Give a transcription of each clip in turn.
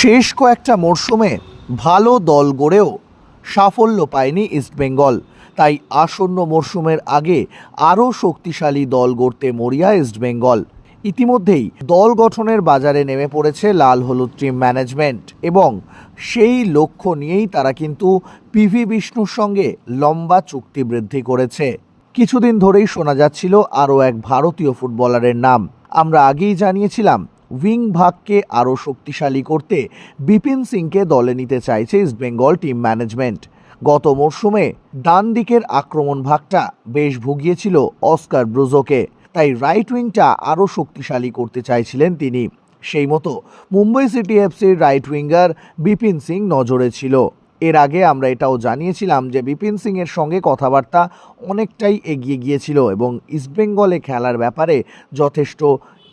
শেষ কয়েকটা মরশুমে ভালো দল গড়েও সাফল্য পায়নি ইস্টবেঙ্গল তাই আসন্ন মরশুমের আগে আরও শক্তিশালী দল গড়তে মরিয়া ইস্টবেঙ্গল ইতিমধ্যেই দল গঠনের বাজারে নেমে পড়েছে লাল হলুদ টিম ম্যানেজমেন্ট এবং সেই লক্ষ্য নিয়েই তারা কিন্তু পিভি বিষ্ণুর সঙ্গে লম্বা চুক্তি বৃদ্ধি করেছে। কিছুদিন ধরেই শোনা যাচ্ছিল আরও এক ভারতীয় ফুটবলারের নাম। আমরা আগেই জানিয়েছিলাম উইং ভাগকে আরও শক্তিশালী করতে বিপিন সিংকে দলে নিতে চাইছে ইস্টবেঙ্গল টিম ম্যানেজমেন্ট। গত মরশুমে ডান দিকের আক্রমণ ভাগটা বেশ ভুগিয়েছিল অস্কার ব্রুজোকে। তাই রাইট উইংটা আরও শক্তিশালী করতে চাইছিলেন তিনি। সেই মতো মুম্বই সিটি এফসির রাইট উইঙ্গার বিপিন সিং নজরে ছিল। এর আগে আমরা এটাও জানিয়েছিলাম যে বিপিন সিংয়ের সঙ্গে কথাবার্তা অনেকটাই এগিয়ে গিয়েছিল এবং ইস্টবেঙ্গলে খেলার ব্যাপারে যথেষ্ট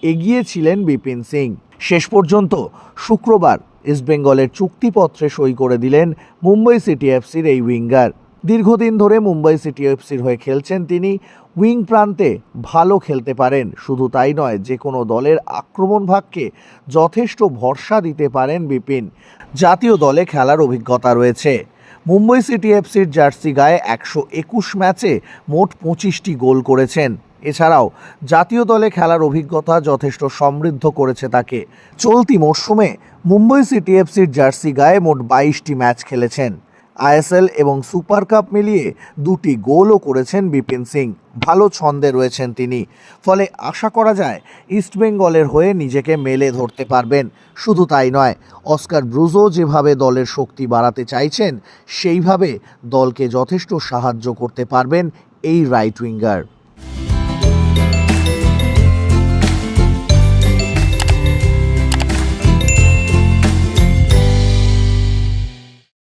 এগিয়ে ছিলেন বিপিন সিং। শেষ পর্যন্ত শুক্রবার ইস্টবেঙ্গলের চুক্তিপত্রে সই করে দিলেন মুম্বই সিটি এফসির এই উইঙ্গার। দীর্ঘদিন ধরে মুম্বাই সিটি এফসির হয়ে খেলছেন তিনি। উইং প্রান্তে ভালো খেলতে পারেন, শুধু তাই নয়, যে কোনো দলের আক্রমণ ভাগকে যথেষ্ট ভরসা দিতে পারেন বিপিন। জাতীয় দলে খেলার অভিজ্ঞতা রয়েছে। মুম্বই সিটি এফসির জার্সি গায়ে একশো একুশ ম্যাচে মোট পঁচিশটি গোল করেছেন। এছাড়াও জাতীয় দলে খেলার অভিজ্ঞতা যথেষ্ট সমৃদ্ধ করেছে তাকে। চলতি মরশুমে মুম্বই সিটি এফসির জার্সি গায়ে মোট বাইশটি ম্যাচ খেলেছেন। আইএসএল এবং সুপার কাপ মিলিয়ে দুটি গোলও করেছেন বিপিন সিং। ভালো ছন্দে রয়েছেন তিনি। ফলে আশা করা যায় ইস্টবেঙ্গলের হয়ে নিজেকে মেলে ধরতে পারবেন। শুধু তাই নয়, অস্কার ব্রুজো যেভাবে দলের শক্তি বাড়াতে চাইছেন, সেইভাবে দলকে যথেষ্ট সাহায্য করতে পারবেন এই রাইট উইঙ্গার।